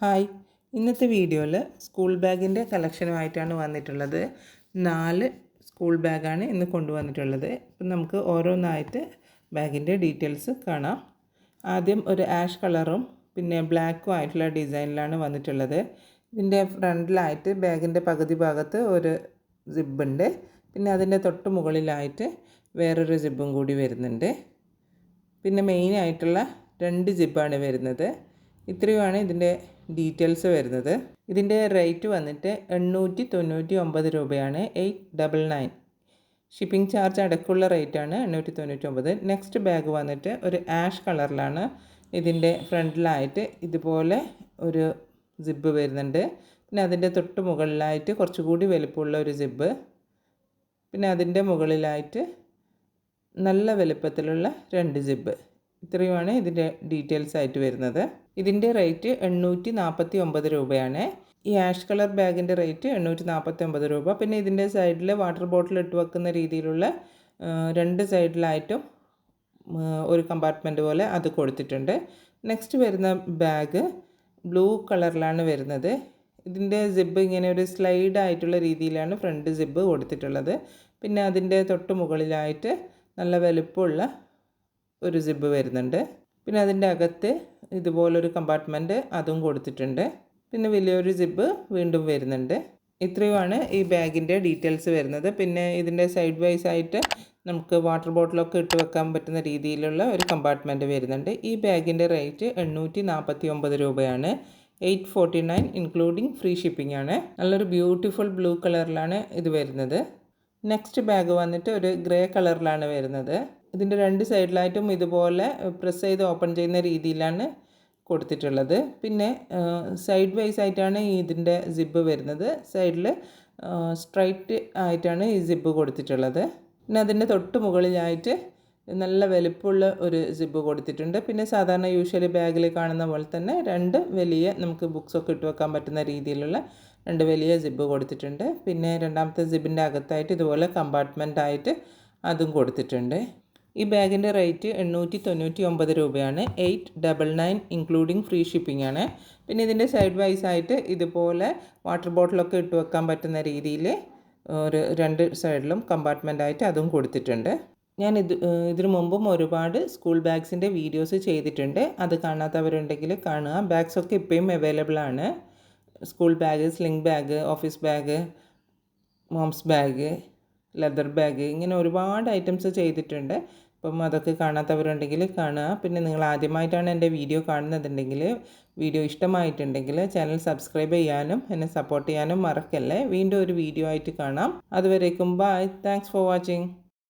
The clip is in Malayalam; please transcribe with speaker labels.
Speaker 1: ഹായ്. ഇന്നത്തെ വീഡിയോയിൽ സ്കൂൾ ബാഗിന്റെ കളക്ഷനുമായിട്ടാണ് വന്നിട്ടുള്ളത്. നാല് സ്കൂൾ ബാഗാണ് ഇന്ന് കൊണ്ടുവന്നിട്ടുള്ളത്. അപ്പം നമുക്ക് ഓരോന്നായിട്ട് ബാഗിന്റെ ഡീറ്റെയിൽസ് കാണാം. ആദ്യം ഒരു ആഷ് കളറും പിന്നെ ബ്ലാക്കും ആയിട്ടുള്ള ഡിസൈനിലാണ് വന്നിട്ടുള്ളത്. ഇതിന്റെ ഫ്രണ്ടിലായിട്ട് ബാഗിന്റെ പകുതി ഭാഗത്ത് ഒരു സിബുണ്ട്. പിന്നെ അതിന്റെ തൊട്ട് മുകളിലായിട്ട് വേറൊരു സിബും കൂടി വരുന്നുണ്ട്. പിന്നെ മെയിനായിട്ടുള്ള രണ്ട് ജിബാണ് വരുന്നത്. ഇത്രയുമാണ് ഇതിന്റെ ഡീറ്റെയിൽസ് വരുന്നത്. ഇതിന്റെ റേറ്റ് വന്നിട്ട് എണ്ണൂറ്റി തൊണ്ണൂറ്റി ഒമ്പത് രൂപയാണ് eight double nine. Shipping charge അടക്കമുള്ള റേറ്റാണ് എണ്ണൂറ്റി തൊണ്ണൂറ്റി ഒമ്പത് നെക്സ്റ്റ് ബാഗ് വന്നിട്ട് ഒരു ആഷ് കളറിലാണ് ഇതിന്റെ ഫ്രണ്ടിലായിട്ട് ഇതുപോലെ ഒരു സിബ്ബ് വരുന്നുണ്ട്. പിന്നെ അതിന്റെ തൊട്ട് മുകളിലായിട്ട് കുറച്ചുകൂടി വലുപ്പമുള്ള ഒരു സിബ്ബ് പിന്നെ അതിന്റെ മുകളിലായിട്ട് നല്ല വലുപ്പത്തിലുള്ള രണ്ട് സിബ്. ഇത്രയുമാണ് ഇതിന്റെ ഡീറ്റെയിൽസ് ആയിട്ട് വരുന്നത്. ഇതിന്റെ റേറ്റ് എണ്ണൂറ്റി നാൽപ്പത്തി ഒമ്പത് രൂപയാണ്. ഈ ആഷ് കളർ ബാഗിന്റെ റേറ്റ് എണ്ണൂറ്റി നാൽപ്പത്തി ഒമ്പത് രൂപ. പിന്നെ ഇതിന്റെ സൈഡിൽ വാട്ടർ ബോട്ടിൽ ഇട്ട് വെക്കുന്ന രീതിയിലുള്ള രണ്ട് സൈഡിലായിട്ടും ഒരു കമ്പാർട്ട്മെന്റ് പോലെ അത് കൊടുത്തിട്ടുണ്ട്. നെക്സ്റ്റ് വരുന്ന ബാഗ് ബ്ലൂ കളറിലാണ് വരുന്നത്. ഇതിന്റെ സിബ് ഇങ്ങനെ ഒരു സ്ലൈഡ് ആയിട്ടുള്ള രീതിയിലാണ് ഫ്രണ്ട് സിബ് കൊടുത്തിട്ടുള്ളത്. പിന്നെ അതിന്റെ തൊട്ട് മുകളിലായിട്ട് നല്ല വലുപ്പമുള്ള ഒരു സിബ് വരുന്നുണ്ട്. പിന്നെ അതിന്റെ അകത്ത് ഇതുപോലൊരു കമ്പാർട്ട്മെന്റ് അതും കൊടുത്തിട്ടുണ്ട്. പിന്നെ വലിയൊരു സിബ് വീണ്ടും വരുന്നുണ്ട്. ഇത്രയുമാണ് ഈ ബാഗിന്റെ ഡീറ്റെയിൽസ് വരുന്നത്. പിന്നെ ഇതിന്റെ സൈഡ് വൈസ് ആയിട്ട് നമുക്ക് വാട്ടർ ബോട്ടിലൊക്കെ ഇട്ട് വെക്കാൻ പറ്റുന്ന രീതിയിലുള്ള ഒരു കമ്പാർട്ട്മെന്റ് വരുന്നുണ്ട്. ഈ ബാഗിന്റെ റേറ്റ് എണ്ണൂറ്റി നാൽപ്പത്തി ഒമ്പത് രൂപയാണ്. Eight forty nine including free shipping ആണ്. നല്ലൊരു ബ്യൂട്ടിഫുൾ ബ്ലൂ കളറിലാണ് ഇത് വരുന്നത്. നെക്സ്റ്റ് ബാഗ് വന്നിട്ട് ഒരു ഗ്രേ കളറിലാണ് വരുന്നത്. ഇതിന്റെ രണ്ട് സൈഡിലായിട്ടും ഇതുപോലെ പ്രസ് ചെയ്ത് ഓപ്പൺ ചെയ്യുന്ന രീതിയിലാണ് കൊടുത്തിട്ടുള്ളത്. പിന്നെ സൈഡ് വൈസ് ആയിട്ടാണ് ഇതിന്റെ സിബ്ബ് വരുന്നത്. സൈഡിൽ സ്ട്രൈറ്റ് ആയിട്ടാണ് ഈ സിബ്ബ് കൊടുത്തിട്ടുള്ളത്. പിന്നെ അതിന്റെ തൊട്ട് മുകളിലായിട്ട് നല്ല വലിപ്പമുള്ള ഒരു സിബ്ബ് കൊടുത്തിട്ടുണ്ട്. പിന്നെ സാധാരണ യൂഷ്വലി ബാഗിൽ കാണുന്ന പോലെ തന്നെ രണ്ട് വലിയ നമുക്ക് ബുക്സൊക്കെ ഇട്ട് വെക്കാൻ പറ്റുന്ന രീതിയിലുള്ള രണ്ട് വലിയ സിബ്ബ് കൊടുത്തിട്ടുണ്ട്. പിന്നെ രണ്ടാമത്തെ സിബിന്റെ അകത്തായിട്ട് ഇതുപോലെ കമ്പാർട്ട്മെന്റ് ആയിട്ട് അതും കൊടുത്തിട്ടുണ്ട്. ഈ ബാഗിന്റെ റേറ്റ് എണ്ണൂറ്റി തൊണ്ണൂറ്റി ഒമ്പത് രൂപയാണ്. Eight double nine including free shipping ആണ്. പിന്നെ ഇതിന്റെ സൈഡ് വൈസ് ആയിട്ട് ഇതുപോലെ വാട്ടർ ബോട്ടിലൊക്കെ ഇട്ട് വെക്കാൻ പറ്റുന്ന രീതിയിൽ ഒരു രണ്ട് സൈഡിലും കമ്പാർട്ട്മെന്റ് ആയിട്ട് അതും കൊടുത്തിട്ടുണ്ട്. ഞാൻ ഇത് ഇതിനു മുമ്പും ഒരുപാട് സ്കൂൾ ബാഗ്സിന്റെ വീഡിയോസ് ചെയ്തിട്ടുണ്ട്. അത് കാണാത്തവരുണ്ടെങ്കിൽ കാണുക. ബാഗ്സൊക്കെ ഇപ്പോഴും അവൈലബിൾ ആണ്. School bag sling bag office bag moms bag leather bag ഇങ്ങനെ ഒരുപാട് ഐറ്റംസ് ചെയ്തിട്ടുണ്ട്. അപ്പം അതൊക്കെ കാണാത്തവരുണ്ടെങ്കിൽ കാണുക. പിന്നെ നിങ്ങൾ ആദ്യമായിട്ടാണ് എന്റെ വീഡിയോ കാണുന്നതുണ്ടെങ്കിൽ വീഡിയോ ഇഷ്ടമായിട്ടുണ്ടെങ്കിൽ ചാനൽ സബ്സ്ക്രൈബ് ചെയ്യാനും എന്നെ സപ്പോർട്ട് ചെയ്യാനും മറക്കല്ലേ. വീണ്ടും ഒരു വീഡിയോ ആയിട്ട് കാണാം. അതുവരേക്കും ബൈ. Thanks for watching.